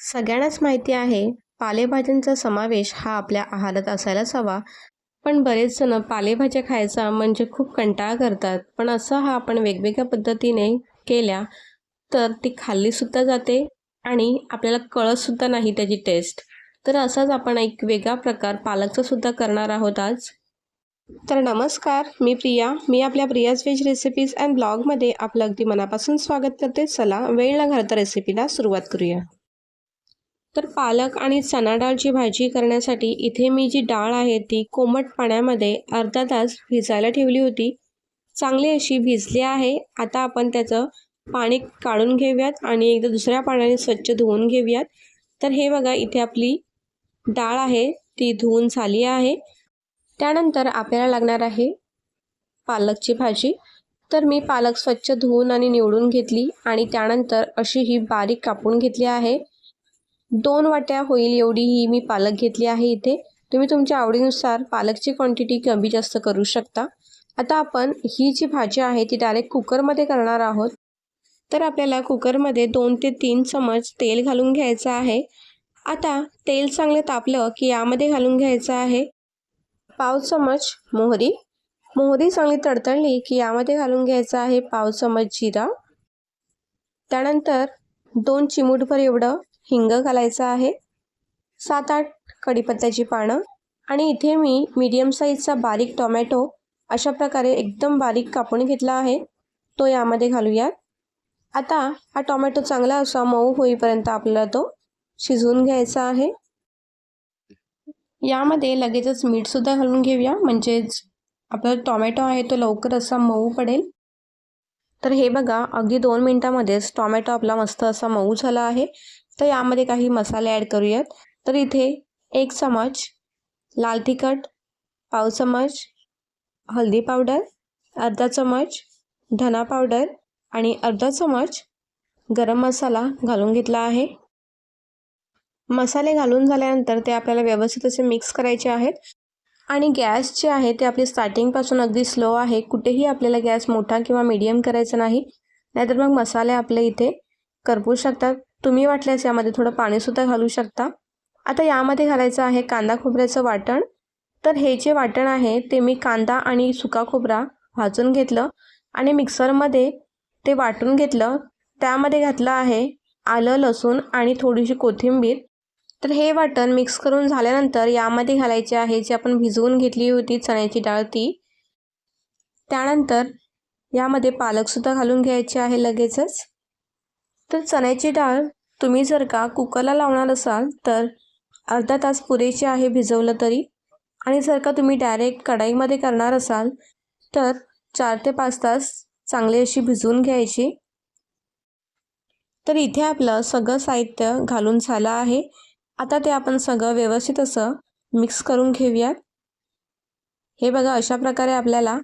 सगळ्यांनाच माहिती आहे पालेभाज्यांचा समावेश हा आपल्या आहारात असायलाच हवा पण बरेच जण पालेभाज्या खायचा म्हणजे खूप कंटाळा करतात. पण असं हा आपण वेगवेगळ्या पद्धतीने केल्या तर ती खाल्लीसुद्धा जाते आणि आपल्याला कळतसुद्धा नाही त्याची टेस्ट तर असाच आपण एक वेगळा प्रकार पालकचा सुद्धा करणार आहोत आज. तर नमस्कार मी प्रिया. मी आपल्या प्रियाज व्हेज रेसिपीज अँड ब्लॉगमध्ये आपलं अगदी मनापासून स्वागत करते. चला वेळ न घालता रेसिपीला सुरुवात करूया. तर पालक आणि चणा डाळची भाजी करण्यासाठी इथे मी जी डाळ आहे ती कोमट पाण्यामध्ये अर्धा तास भिजायला ठेवली होती. चांगली अशी भिजली आहे. आता आपण त्याचं पाणी काढून घेऊयात आणि एकदा दुसऱ्या पाण्याने स्वच्छ धुवून घेऊयात. तर हे बघा इथे आपली डाळ आहे ती धुवून झाली आहे. त्यानंतर आपल्याला लागणार आहे पालकची भाजी. तर मी पालक स्वच्छ धुवून आणि निवडून घेतली आणि त्यानंतर अशी ही बारीक कापून घेतली आहे. दोन वाट्या होईल एवढी ही मी पालक घेतली आहे इथे. तुम्ही तुमच्या आवडीनुसार पालकची क्वांटिटी कमी जास्त करू शकता. आता आपण ही जी भाजी आहे ती डायरेक्ट कुकरमध्ये करणार आहोत. तर आपल्याला कुकरमध्ये दोन ते तीन चमच तेल घालून घ्यायचं आहे. आता तेल चांगलं तापलं की यामध्ये घालून घ्यायचं आहे. पाव चमच मोहरी. मोहरी चांगली तडतडली की यामध्ये घालून घ्यायचं आहे पाव चमच जिरा. त्यानंतर दोन चिमूटभर एवढं हिंग घालायचं आहे. सात आठ कढीपत्त्याची पानं आणि इथे मी मीडियम साईजचा बारीक टोमॅटो अशा प्रकारे एकदम बारीक कापून घेतला आहे. तो यामध्ये घालूयात. आता हा टोमॅटो चांगला असा मऊ होईपर्यंत आपल्याला तो शिजवून घ्यायचा आहे. यामध्ये लगेचच मीठसुद्धा घालून घेऊया. म्हणजेच आपला टॉमॅटो आहे तो लवकर असा मऊ पडेल. तर हे बघा अगदी दोन मिनटामध्येच टॉमॅटो आपला मस्त असा मऊ झाला आहे. तर यामध्ये काही मसाले ॲड करूयात. तर इथे एक चमच लाल तिखट पाव चमच हळदी पावडर अर्धा चमच धना पावडर आणि अर्धा चमच गरम मसाला घालून घेतला आहे. मसाले घालून झाल्यानंतर ते आपल्याला व्यवस्थित असे मिक्स करायचे आहेत. आणि गॅस जे आहे ते आपली स्टार्टिंगपासून अगदी स्लो आहे. कुठेही आपल्याला गॅस मोठा किंवा मीडियम करायचा नाही. नाहीतर मग मसाले आपले इथे करपू शकतात. तुम्ही वाटल्यास यामध्ये थोडं पाणीसुद्धा घालू शकता. आता यामध्ये घालायचं आहे कांदा खोबऱ्याचं वाटण. तर हे जे वाटण आहे ते मी कांदा आणि सुका खोबरा भाजून घेतलं आणि मिक्सरमध्ये ते वाटून घेतलं. त्यामध्ये घातलं आहे आलं लसूण आणि थोडीशी कोथिंबीर. तर हे वाटण मिक्स करून झाल्यानंतर यामध्ये घालायचे आहे जी आपण भिजवून घेतली होती चण्याची डाळ ती. त्यानंतर यामध्ये पालकसुद्धा घालून घ्यायचे आहे लगेचच. तर चण्याची डाळ तुम्ही जर का कुकरला लावणार असाल तर अर्धा तास पुरेशी आहे भिजवलं तरी. आणि जर का तुम्ही डायरेक्ट कढाईमध्ये करणार असाल तर चार ते पाच तास चांगली अशी भिजवून घ्यायची. तर इथे आपलं सगळं साहित्य घालून झालं आहे. आता ते आपण सगळं व्यवस्थित असं मिक्स करून घेऊयात. हे बघा अशा प्रकारे आपल्याला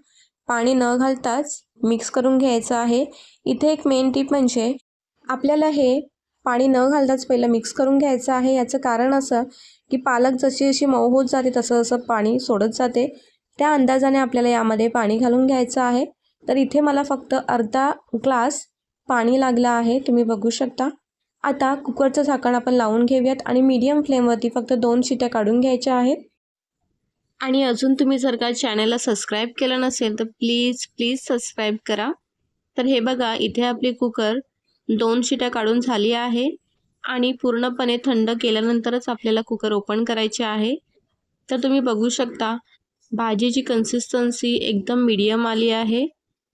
पाणी न घालताच मिक्स करून घ्यायचं आहे. इथे एक मेन टीप म्हणजे आपल्याला हे पाणी न घालताच पहिलं मिक्स करून घ्यायचं आहे. याचं कारण असं की पालक जशी जशी मऊ होत जाते तसं तसं पाणी सोडत जाते. त्या अंदाजाने आपल्याला यामध्ये पाणी घालून घ्यायचं आहे. तर इथे मला फक्त अर्धा ग्लास पाणी लागलं आहे. तुम्ही बघू शकता. आता कुकरचं झाकण आपण लावून घेऊयात आणि मीडियम फ्लेमवरती फक्त दोन शिट्या काढून घ्यायच्या आहेत. आणि अजून तुम्ही जर का चॅनलला सबस्क्राईब केलं नसेल तर प्लीज प्लीज सबस्क्राईब करा. तर हे बघा इथे आपली कुकर दोन शिट्या काढून झाली आहे आणि पूर्णपणे थंड केल्यानंतरच आपल्याला कुकर ओपन करायचे आहे. तर तुम्ही बघू शकता भाजीची कन्सिस्टन्सी एकदम मीडियम आली आहे.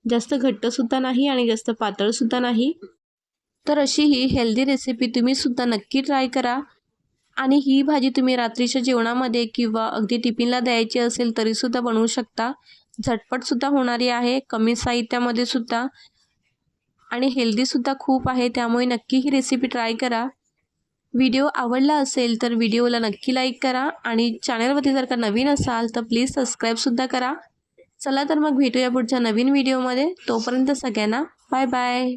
जास्त घट्टसुद्धा नाही आणि जास्त पातळसुद्धा नाही. तर अशी ही हेल्दी रेसिपी तुम्हीसुद्धा नक्की ट्राय करा. आणि ही भाजी तुम्ही रात्रीच्या जेवणामध्ये किंवा अगदी टिफिनला द्यायची असेल तरीसुद्धा बनवू शकता. झटपटसुद्धा होणारी आहे कमी साहित्यामध्ये सुद्धा. आणि हेल्दीसुद्धा खूप आहे त्यामुळे नक्की ही रेसिपी ट्राय करा. व्हिडिओ आवडला असेल तर व्हिडिओला नक्की लाईक करा आणि चॅनलवरती जर का नवीन असाल तर प्लीज सबस्क्राईबसुद्धा करा. चला तर मग भेटूया पुढच्या नवीन व्हिडिओमध्ये तोपर्यंत सगळ्यांना बाय बाय